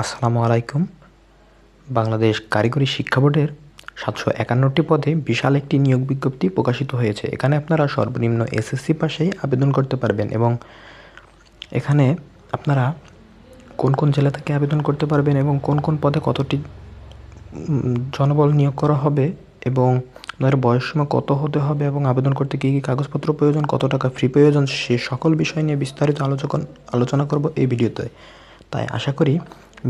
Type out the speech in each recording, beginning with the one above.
আসসালামু আলাইকুম। বাংলাদেশ কারিগরি শিক্ষা বোর্ডের সাতশো একান্নটি পদে বিশাল একটি নিয়োগ বিজ্ঞপ্তি প্রকাশিত হয়েছে। এখানে আপনারা সর্বনিম্ন এসএসসি পাশেই আবেদন করতে পারবেন এবং এখানে আপনারা কোন কোন জেলা থেকে আবেদন করতে পারবেন এবং কোন কোন পদে কতটি জনবল নিয়োগ করা হবে এবং আপনার বয়সসীমা কত হতে হবে এবং আবেদন করতে কী কী কাগজপত্র প্রয়োজন, কত টাকা ফ্রি প্রয়োজন, সে সকল বিষয় নিয়ে বিস্তারিত আলোচনা আলোচনা করব এই ভিডিওতে। তাই আশা করি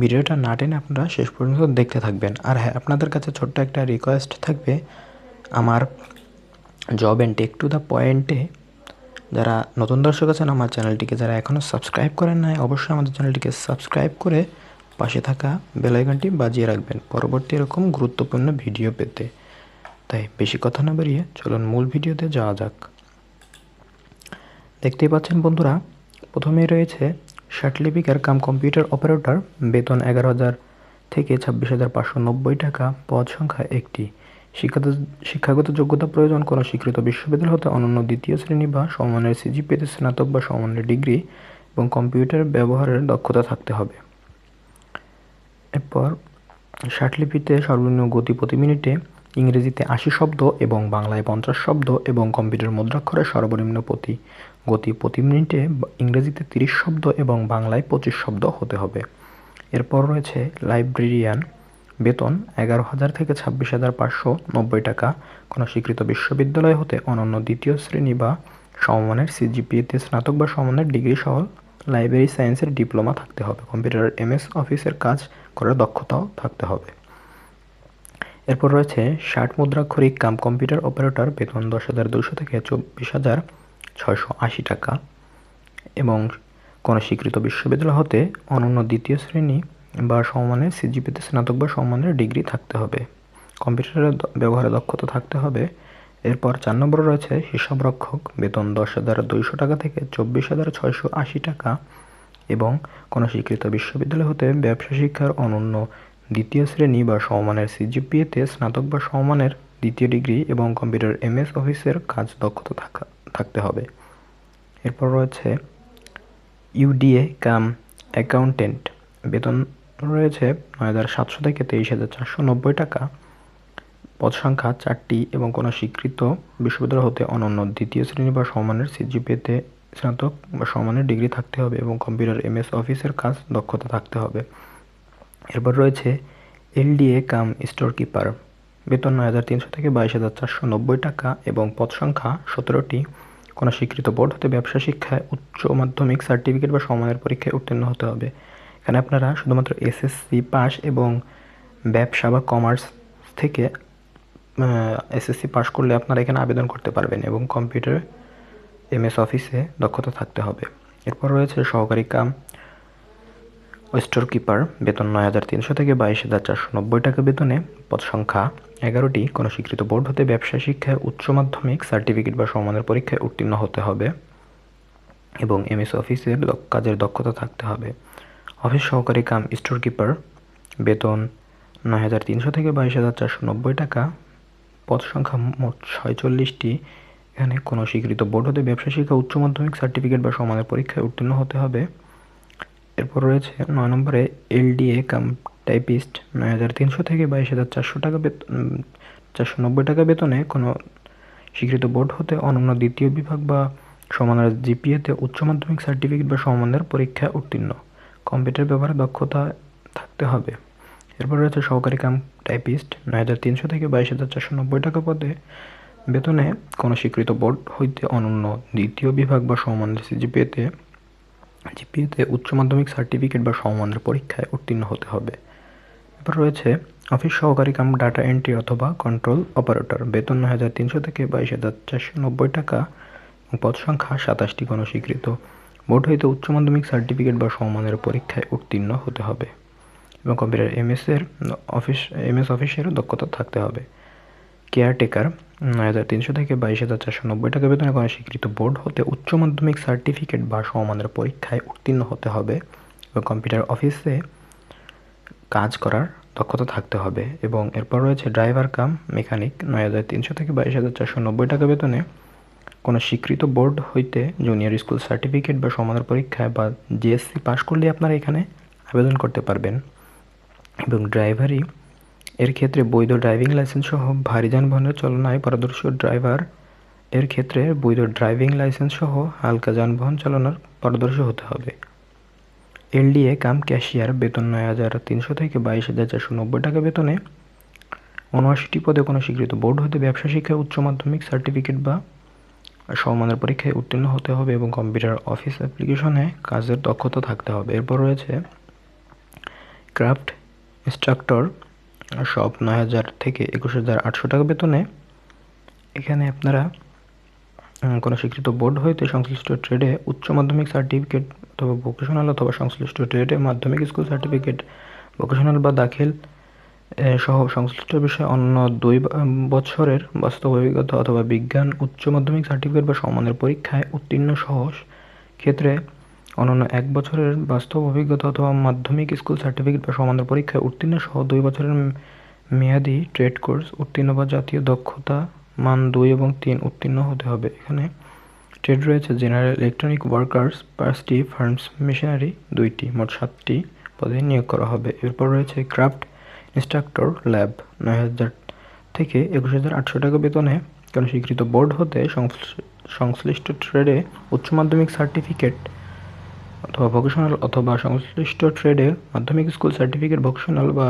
ভিডিওটা না টেনে আপনারা শেষ পর্যন্ত দেখতে থাকবেন। আর হ্যাঁ আপনাদের কাছে ছোট্ট একটা রিকোয়েস্ট থাকবে। আমার job and take to the পয়েন্টে যারা নতুন দর্শক আছেন, আমার চ্যানেলটিকে যারা এখনও সাবস্ক্রাইব করেন নাই, অবশ্যই আমাদের চ্যানেলটিকে সাবস্ক্রাইব করে পাশে থাকা বেল আইকনটি বাজিয়ে রাখবেন পরবর্তী এরকম গুরুত্বপূর্ণ ভিডিও পেতে। তাই বেশি কথা না বেরিয়ে চলুন মূল ভিডিওতে যাওয়া যাক। দেখতেই পাচ্ছেন বন্ধুরা, প্রথমেই রয়েছে শার্টলিপিকার কাম কম্পিউটার অপারেটর, বেতন এগারো হাজার থেকে ছাব্বিশ হাজার পাঁচশো নব্বই টাকা, পদ সংখ্যা একটি। শিক্ষাগত শিক্ষাগত যোগ্যতা প্রয়োজন কোনো স্বীকৃত বিশ্ববিদ্যালয় হতে অনন্য দ্বিতীয় শ্রেণি বা সমমানের সিজিপিতে স্নাতক বা সমমানের ডিগ্রি এবং কম্পিউটার ব্যবহারের দক্ষতা থাকতে হবে। এরপর শার্টলিপিতে সর্বনিম্ন গতি প্রতি মিনিটে ইংরেজিতে আশি শব্দ এবং বাংলায় পঞ্চাশ শব্দ এবং কম্পিউটার মুদ্রাক্ষরে সর্বনিম্ন প্রতি গতি প্রতি মিনিটে ইংরেজিতে তিরিশ শব্দ এবং বাংলায় পঁচিশ শব্দ হতে হবে। এরপর রয়েছে লাইব্রেরিয়ান বেতন এগারো হাজার থেকে ছাব্বিশ হাজার পাঁচশো নব্বই টাকা। কোনো স্বীকৃত বিশ্ববিদ্যালয় হতে অনন্য দ্বিতীয় শ্রেণি বা সমমানের সিজিপিএতে স্নাতক বা সমমানের ডিগ্রি সহ লাইব্রেরি সায়েন্সের ডিপ্লোমা থাকতে হবে। কম্পিউটার এমএস অফিসের কাজ করার দক্ষতাও থাকতে হবে। এরপর রয়েছে ষাট মুদ্রাক্ষরিক কাম কম্পিউটার অপারেটর, বেতন দশ হাজার দুশো থেকে চব্বিশ হাজার ছয়শো আশি টাকা এবং কোনো স্বীকৃত বিশ্ববিদ্যালয় হতে অনন্য দ্বিতীয় শ্রেণি বা সমমানের সিজিপিতে স্নাতক বা সমমানের ডিগ্রি থাকতে হবে। কম্পিউটারের ব্যবহারে দক্ষতা থাকতে হবে। এরপর চার নম্বর রয়েছে হিসাবরক্ষক, বেতন দশ হাজার দুইশো টাকা থেকে চব্বিশ হাজার ছয়শো আশি টাকা এবং কোনো স্বীকৃত বিশ্ববিদ্যালয় হতে ব্যবসা শিক্ষার অনন্য দ্বিতীয় শ্রেণি বা সমমানের সিজিপিএতে স্নাতক বা সমমানের দ্বিতীয় ডিগ্রি এবং কম্পিউটার এমএস অফিসের কাজ দক্ষতা থাকা থাকতে হবে। এরপর রয়েছে ইউডিএ কাম অ্যাকাউন্টেন্ট। বেতন রয়েছে নয় হাজার সাতশো থেকে তেইশ হাজার চারশো নব্বই টাকা। পদ সংখ্যা চারটি এবং কোনো স্বীকৃত বিশ্ববিদ্যালয় হতে অনন্য দ্বিতীয় শ্রেণি বা সমমানের সিজিপিএতে স্নাতক বা সমমানের ডিগ্রি থাকতে হবে এবং কম্পিউটার এমএস অফিসের কাজ দক্ষতা থাকতে হবে। এরপর রয়েছে এলডিএ কাম স্টোর কিপার বেতন নয় হাজার তিনশো থেকে বাইশ হাজার চারশো নব্বই টাকা এবং পদ সংখ্যা সতেরোটি। কোনো স্বীকৃত বোর্ড হতে ব্যবসা শিক্ষায় উচ্চ মাধ্যমিক সার্টিফিকেট বা সময়ের পরীক্ষায় উত্তীর্ণ হতে হবে। এখানে আপনারা শুধুমাত্র এসএসসি পাস এবং ব্যবসা বা কমার্স থেকে এসএসসি পাস করলে আপনারা এখানে আবেদন করতে পারবেন এবং কম্পিউটার এমএস অফিসে দক্ষতা থাকতে হবে। এরপর রয়েছে সহকারী কাম। স্টোর কিপার, বেতন নয় হাজার তিনশো থেকে বাইশ হাজার চারশো নব্বই টাকা বেতনে, পদ সংখ্যা এগারোটি। কোনো স্বীকৃত বোর্ড হতে ব্যবসা শিক্ষায় উচ্চ মাধ্যমিক, সার্টিফিকেট বা সমানের পরীক্ষায় উত্তীর্ণ হতে হবে এবং এমএস অফিসের কাজের দক্ষতা থাকতে হবে। অফিস সহকারী কাম স্টোর কিপার, বেতন নয় হাজার তিনশো থেকে বাইশ হাজার চারশো নব্বই টাকা। পদ সংখ্যা মোট ছয়চল্লিশটি। এখানে কোনো স্বীকৃত বোর্ড হতে ব্যবসা শিক্ষা উচ্চ মাধ্যমিক, সার্টিফিকেট বা সমানের পরীক্ষায় উত্তীর্ণ হতে হবে। এরপর রয়েছে নয় নম্বরে এলডিএ কাম টাইপিস্ট নয় হাজার তিনশো থেকে বাইশ হাজার চারশো টাকা বেতন চারশো নব্বই টাকা বেতনে কোনো স্বীকৃত বোর্ড হতে অনন্য দ্বিতীয় বিভাগ বা সমানের জিপিএতে উচ্চ মাধ্যমিক সার্টিফিকেট বা সমানের পরীক্ষা উত্তীর্ণ। কম্পিউটার ব্যবহারে দক্ষতা থাকতে হবে। এরপর রয়েছে সহকারী কাম টাইপিস্ট নয় হাজার তিনশো থেকে বাইশ হাজার চারশো নব্বই টাকা পদে বেতনে কোনো স্বীকৃত বোর্ড হইতে অনন্য দ্বিতীয় বিভাগ বা সমমানের সিজিপিএতে জিপিএতে উচ্চ মাধ্যমিক সার্টিফিকেট বা সমমানের পরীক্ষায় উত্তীর্ণ হতে হবে। এরপর রয়েছে অফিস সহকারী কাম ডাটা এন্ট্রি অথবা কন্ট্রোল অপারেটর। বেতন নয় হাজার তিনশো থেকে বাইশ হাজার চারশো নব্বই টাকা এবং পদ সংখ্যা সাতাশটি কোনো স্বীকৃত বোর্ড হইতে উচ্চ মাধ্যমিক সার্টিফিকেট বা সমমানের পরীক্ষায় উত্তীর্ণ হতে হবে এবং কম্পিউটার এমএসের অফিস, এমএস অফিসেরও দক্ষতা থাকতে হবে। কেয়ারটেকার নয় হাজার তিনশো থেকে বাইশ হাজার চারশো নব্বই টাকা বেতনে কোনো স্বীকৃত বোর্ড হতে উচ্চ মাধ্যমিক সার্টিফিকেট বা সমমানের পরীক্ষায় উত্তীর্ণ হতে হবে এবং কম্পিউটার অফিসে কাজ করার দক্ষতা থাকতে হবে এবং এরপর রয়েছে ড্রাইভার কাম মেকানিক নয় হাজার তিনশো থেকে বাইশ হাজার চারশো নব্বই টাকা বেতনে কোনো স্বীকৃত বোর্ড হইতে জুনিয়র স্কুল সার্টিফিকেট বা সমানের পরীক্ষায় বা জিএসসি পাশ করলে আপনারা এখানে আবেদন করতে পারবেন এবং ড্রাইভারি এর ক্ষেত্রে বৈধ ড্রাইভিং লাইসেন্স সহ ভারী যানবাহনের চালনায় পারদর্শী ড্রাইভার। এর ক্ষেত্রে বৈধ ড্রাইভিং লাইসেন্স সহ হালকা যানবাহন চালানোর পারদর্শী হতে হবে। এলডিএ কাম ক্যাশিয়ার বেতন নয় হাজার তিনশো থেকে বাইশ হাজার চারশো নব্বই টাকা বেতনে। উনআশিটি পদে কোনো স্বীকৃত বোর্ড হতে ব্যবসা শিক্ষায় উচ্চ মাধ্যমিক সার্টিফিকেট বা সমমানের পরীক্ষায় উত্তীর্ণ হতে হবে এবং কম্পিউটার অফিস অ্যাপ্লিকেশনে কাজের দক্ষতা থাকতে হবে। এরপর রয়েছে ক্রাফট ইনস্ট্রাক্টর। সব নয় হাজার থেকে একুশ হাজার আটশো টাকা বেতনে এখানে আপনারা কোনো স্বীকৃত বোর্ড হইতে সংশ্লিষ্ট ট্রেডে উচ্চ মাধ্যমিক সার্টিফিকেট অথবা ভোকেশনাল অথবা সংশ্লিষ্ট ট্রেডে মাধ্যমিক স্কুল সার্টিফিকেট, ভোকেশনাল বা দাখিল সহ সংশ্লিষ্ট বিষয়ে অন্য দুই বছরের বাস্তব অভিজ্ঞতা অথবা বিজ্ঞান, উচ্চ মাধ্যমিক সার্টিফিকেট বা সমানের পরীক্ষায় উত্তীর্ণ সহ ক্ষেত্রে অনন্য এক বছরের বাস্তব অভিজ্ঞতা অথবা মাধ্যমিক স্কুল সার্টিফিকেট বা সমানের পরীক্ষায় উত্তীর্ণ সহ দুই বছরের মেয়াদি ট্রেড কোর্স উত্তীর্ণ বা জাতীয় দক্ষতা মান দুই এবং তিন উত্তীর্ণ হতে হবে। এখানে ট্রেড রয়েছে জেনারেল ইলেকট্রনিক ওয়ার্কার্স পাঁচটি ফার্মস মেশিনারি, দুইটি, মোট সাতটি পদে নিয়োগ করা হবে। এরপর রয়েছে ক্রাফট ইনস্ট্রাক্টর ল্যাব, নয় হাজার থেকে একুশ হাজার আটশো টাকা বেতনে কোনো স্বীকৃত বোর্ড হতে সংশ্লিষ্ট ট্রেডে উচ্চ মাধ্যমিক সার্টিফিকেট অথবা ভোকেশনাল অথবা সংশ্লিষ্ট ট্রেডে মাধ্যমিক স্কুল সার্টিফিকেট ভোকেশনাল বা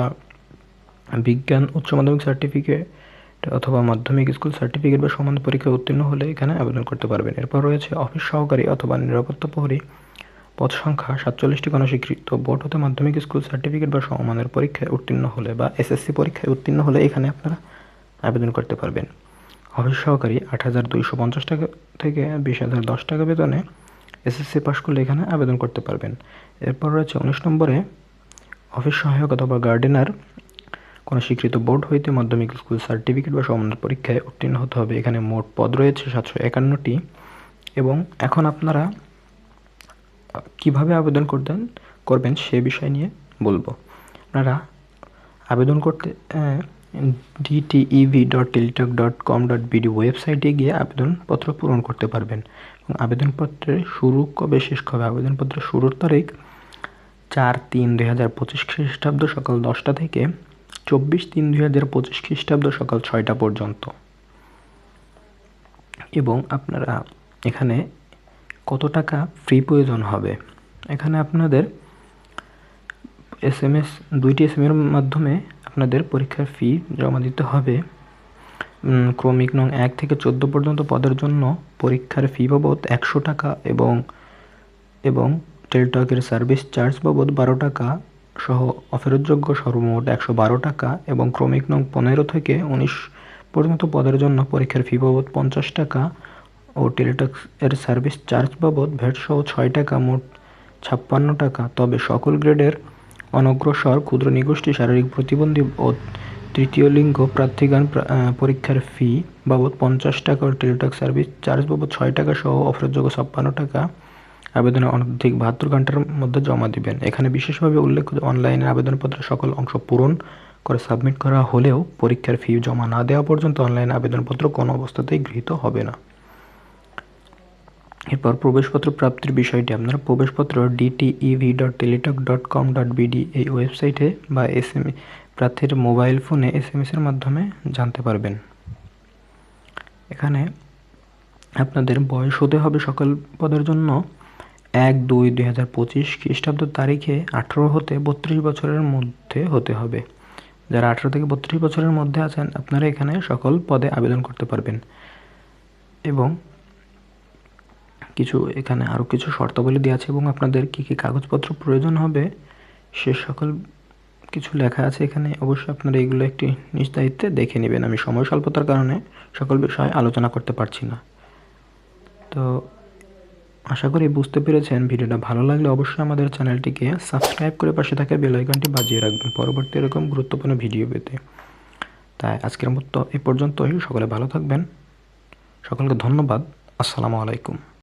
বিজ্ঞান, উচ্চ মাধ্যমিক সার্টিফিকেট অথবা মাধ্যমিক স্কুল সার্টিফিকেট বা সমান পরীক্ষায় উত্তীর্ণ হলে এখানে আবেদন করতে পারবেন। এরপর রয়েছে অফিস সহকারী অথবা নিরাপত্তা প্রহরী। পদ সংখ্যা সাতচল্লিশটি কোনো স্বীকৃত বোর্ড হতে মাধ্যমিক স্কুল সার্টিফিকেট বা সমমানের পরীক্ষায় উত্তীর্ণ হলে বা এসএসসি পরীক্ষায় উত্তীর্ণ হলে এখানে আপনারা আবেদন করতে পারবেন। অফিস সহকারী আট হাজার দুইশো পঞ্চাশ টাকা থেকে বিশ হাজার দশ টাকা বেতনে এসএসসি পাস করলে এখানে আবেদন করতে পারবেন। এরপর রয়েছে উনিশ নম্বরে, অফিস সহায়ক অথবা গার্ডেনার, কোনো স্বীকৃত বোর্ড হইতে মাধ্যমিক স্কুল সার্টিফিকেট বা সমানের পরীক্ষায় উত্তীর্ণ হতে হবে। এখানে মোট পদ রয়েছে সাতশো একান্নটি এবং এখন আপনারা কীভাবে আবেদন করতেন, করবেন সে বিষয় নিয়ে বলব। আপনারা আবেদন করতে DTEV dot Teletalk dot com dot BD ওয়েবসাইটে গিয়ে আবেদনপত্র পূরণ করতে পারবেন। আবেদনপত্রের শুরু কবে শেষ কবে? আবেদনপত্রের শুরুর তারিখ চার তিন দুই হাজার পঁচিশ খ্রিস্টাব্দ সকাল দশটা থেকে চব্বিশ তিন দুই হাজার পঁচিশ খ্রিস্টাব্দ সকাল ছয়টা পর্যন্ত। এবং আপনারা এখানে কত টাকা ফ্রি প্রয়োজন হবে? এখানে আপনাদের এস এম এস দুইটি এস এম এর মাধ্যমে আপনাদের পরীক্ষার ফি জমা দিতে হবে। ক্রমিক নং এক থেকে চোদ্দ পর্যন্ত পদের জন্য পরীক্ষার ফি বাবদ একশো টাকা এবং এবং টেলটকের সার্ভিস চার্জ বাবদ বারো টাকা সহ অফেরতযোগ্য সর্বমোট একশো বারো টাকা এবং ক্রমিক নং পনেরো থেকে উনিশ পর্যন্ত পদের জন্য পরীক্ষার ফি বাবদ পঞ্চাশ টাকা ও টেলিটক এর সার্ভিস চার্জ বাবদ ভ্যাট সহ ছয় টাকা মোট ছাপ্পান্ন টাকা। তবে সকল গ্রেডের অনগ্রসর ক্ষুদ্র নিগোষ্ঠী শারীরিক প্রতিবন্ধী ও তৃতীয় লিঙ্গ প্রার্থীগণ পরীক্ষার ফি বাবদ পঞ্চাশ টাকা ও টেলিটক সার্ভিস চার্জ বাবদ ছয় টাকা সহ অফারযোগ্য ছাপ্পান্ন টাকা আবেদনের অনধিক বাহাত্তর ঘণ্টার মধ্যে জমা দিবেন। এখানে বিশেষভাবে উল্লেখ অনলাইনে আবেদনপত্রের সকল অংশ পূরণ করে সাবমিট করা হলেও পরীক্ষার ফি জমা না দেওয়া পর্যন্ত অনলাইনে আবেদনপত্র কোনো অবস্থাতেই গৃহীত হবে না। এরপর প্রবেশপত্র প্রাপ্তির বিষয়টি আপনারা প্রবেশপত্র DTEV dot Teletalk dot com dot BD এই ওয়েবসাইটে বা এস এম প্রার্থীর মোবাইল ফোনে এস এম এসের মাধ্যমে জানতে পারবেন। এখানে আপনাদের বয়স হতে হবে সকল পদের জন্য এক দুই দুই হাজার পঁচিশ খ্রিস্টাব্দ তারিখে আঠেরো হতে বত্রিশ বছরের মধ্যে হতে হবে। যারা আঠেরো থেকে বত্রিশ বছরের মধ্যে আছেন, আপনারা এখানে সকল পদে আবেদন করতে পারবেন। এবং কিছু এখানে আরও কিছু শর্তাবলী দেওয়া আছে এবং আপনাদের কী কী কাগজপত্র প্রয়োজন হবে, সে সকল কিছু লেখা আছে এখানে। অবশ্যই আপনারা এগুলো একটি নিজ দায়িত্বে দেখে নেবেন। আমি সময় স্বল্পতার কারণে সকল বিষয়ে আলোচনা করতে পারছি না। তো আশা করি বুঝতে পেরেছেন। ভিডিওটা ভালো লাগলে অবশ্যই আমাদের চ্যানেলটিকে সাবস্ক্রাইব করে পাশে থাকা বেল আইকনটি বাজিয়ে রাখবেন পরবর্তী এরকম গুরুত্বপূর্ণ ভিডিও পেতে। তাই আজকের মতো এ পর্যন্তই। সকলে ভালো থাকবেন। সকলকে ধন্যবাদ। আসসালামু আলাইকুম।